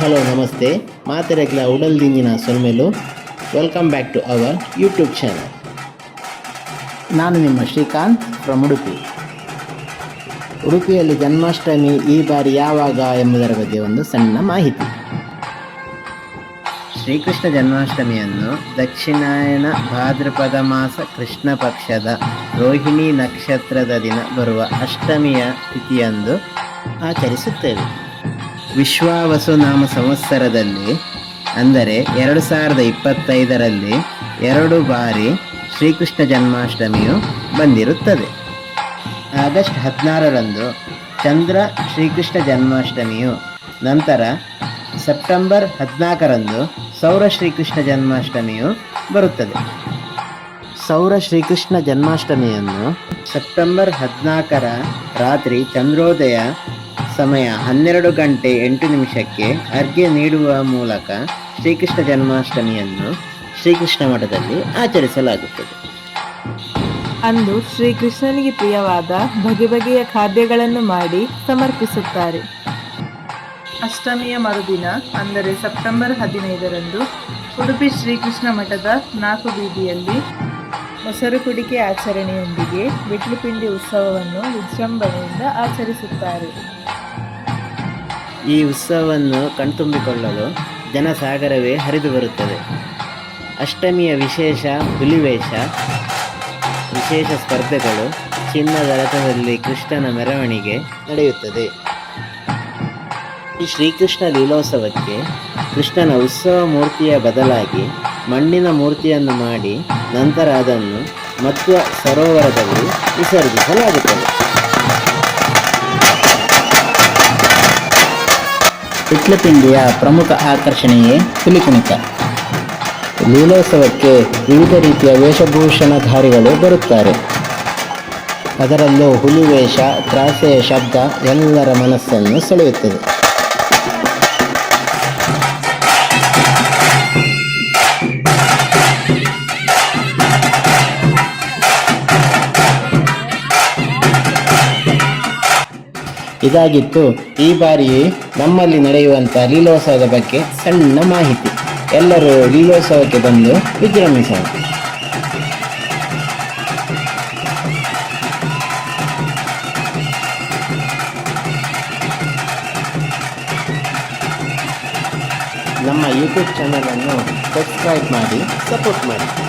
Hello ನಮಸ್ತೆ ಮಾತೆರೆಗ್ಲ ಉಡಲ್ದಿಂಗಿನ ಸೊಲ್ಮೆಲು. Welcome back to our YouTube channel ನಾನು ನಿಮ್ಮ ಶ್ರೀಕಾಂತ್ ಫ್ರಮ್ ಉಡುಪಿ ಉಡುಪಿಯಲ್ಲಿ ಜನ್ಮಾಷ್ಟಮಿ ಈ ಬಾರಿ ಯಾವಾಗ ಎಂಬುದರ ಬಗ್ಗೆ ಒಂದು ಸಣ್ಣ ಮಾಹಿತಿ. ಶ್ರೀಕೃಷ್ಣ ಜನ್ಮಾಷ್ಟಮಿಯನ್ನು ದಕ್ಷಿಣಾಯನ ಭಾದ್ರಪದ ಮಾಸ ಕೃಷ್ಣ ಪಕ್ಷದ ರೋಹಿಣಿ ನಕ್ಷತ್ರದ ದಿನ ಬರುವ ಅಷ್ಟಮಿಯ ತಿಥಿಯಂದು ಆಚರಿಸುತ್ತೇವೆ. ವಿಶ್ವಾವಸು ನಾಮ ಸಂವತ್ಸರದಲ್ಲಿ, ಅಂದರೆ ಎರಡು ಸಾವಿರದ ಇಪ್ಪತ್ತೈದರಲ್ಲಿ ಎರಡು ಬಾರಿ ಶ್ರೀಕೃಷ್ಣ ಜನ್ಮಾಷ್ಟಮಿಯು ಬಂದಿರುತ್ತದೆ. ಆಗಸ್ಟ್ ಹದಿನಾರರಂದು ಚಂದ್ರ ಶ್ರೀಕೃಷ್ಣ ಜನ್ಮಾಷ್ಟಮಿಯು, ನಂತರ ಸೆಪ್ಟೆಂಬರ್ ಹದಿನಾಲ್ಕರಂದು ಸೌರ ಶ್ರೀಕೃಷ್ಣ ಜನ್ಮಾಷ್ಟಮಿಯು ಬರುತ್ತದೆ. ಸೌರ ಶ್ರೀಕೃಷ್ಣ ಜನ್ಮಾಷ್ಟಮಿಯನ್ನು ಸೆಪ್ಟೆಂಬರ್ ಹದಿನಾಲ್ಕರ ರಾತ್ರಿ ಚಂದ್ರೋದಯ ಸಮಯ ಹನ್ನೆರಡು ಗಂಟೆ ಎಂಟು ನಿಮಿಷಕ್ಕೆ ಅರ್ಘ್ಯ ನೀಡುವ ಮೂಲಕ ಶ್ರೀಕೃಷ್ಣ ಜನ್ಮಾಷ್ಟಮಿಯನ್ನು ಶ್ರೀಕೃಷ್ಣ ಮಠದಲ್ಲಿ ಆಚರಿಸಲಾಗುತ್ತದೆ. ಅಂದು ಶ್ರೀಕೃಷ್ಣನಿಗೆ ಪ್ರಿಯವಾದ ಬಗೆ ಬಗೆಯ ಖಾದ್ಯಗಳನ್ನು ಮಾಡಿ ಸಮರ್ಪಿಸುತ್ತಾರೆ. ಅಷ್ಟಮಿಯ ಮರುದಿನ, ಅಂದರೆ ಸೆಪ್ಟೆಂಬರ್ ಹದಿನೈದರಂದು, ಉಡುಪಿ ಶ್ರೀಕೃಷ್ಣ ಮಠದ ನಾಲ್ಕು ಬೀದಿಯಲ್ಲಿ ಮೊಸರು ಕುಡಿಕೆ ಆಚರಣೆಯೊಂದಿಗೆ ಬಿಟ್ಲುಪಿಂಡಿ ಉತ್ಸವವನ್ನು ವಿಜೃಂಭಣೆಯಿಂದ ಆಚರಿಸುತ್ತಾರೆ. ಈ ಉತ್ಸವವನ್ನು ಕಣ್ತುಂಬಿಕೊಳ್ಳಲು ಜನಸಾಗರವೇ ಹರಿದು ಬರುತ್ತದೆ. ಅಷ್ಟಮಿಯ ವಿಶೇಷ ಹುಲಿವೇಷ, ವಿಶೇಷ ಸ್ಪರ್ಧೆಗಳು ಚಿನ್ನದ ರಥದಲ್ಲಿ ಕೃಷ್ಣನ ಮೆರವಣಿಗೆ ನಡೆಯುತ್ತದೆ. ಈ ಶ್ರೀಕೃಷ್ಣ ಲೀಲೋತ್ಸವಕ್ಕೆ ಕೃಷ್ಣನ ಉತ್ಸವ ಮೂರ್ತಿಯ ಬದಲಾಗಿ ಮಣ್ಣಿನ ಮೂರ್ತಿಯನ್ನು ಮಾಡಿ ನಂತರ ಅದನ್ನು ಮತ್ತು ಸರೋವರದಲ್ಲಿ ವಿಸರ್ಜಿಸಲಾಗುತ್ತದೆ. ವಿಟ್ಲಪಿಂಡಿಯ ಪ್ರಮುಖ ಆಕರ್ಷಣೆಯೇ ಹುಲಿಕುಣಿತ. ಲೀಲೋತ್ಸವಕ್ಕೆ ವಿವಿಧ ರೀತಿಯ ವೇಷಭೂಷಣಧಾರಿಗಳು ಬರುತ್ತಾರೆ. ಅದರಲ್ಲೂ ಹುಲಿ ವೇಷ ತ್ರಾಸೆಯ ಶಬ್ದ ಎಲ್ಲರ ಮನಸ್ಸನ್ನು ಸೆಳೆಯುತ್ತದೆ. ಇದಾಗಿತ್ತು. ಈ ಬಾರಿ ನಮ್ಮಲ್ಲಿ ನಡೆಯುವಂಥ ಲೀಲೋತ್ಸವದ ಬಗ್ಗೆ ಸಣ್ಣ ಮಾಹಿತಿ. ಎಲ್ಲರೂ ಲೀಲೋತ್ಸವಕ್ಕೆ ಬಂದು ವಿಜೃಂಭಿಸೋಣ. ನಮ್ಮ ಯೂಟ್ಯೂಬ್ ಚಾನಲನ್ನು ಸಬ್ಸ್ಕ್ರೈಬ್ ಮಾಡಿ ಸಪೋರ್ಟ್ ಮಾಡಿ.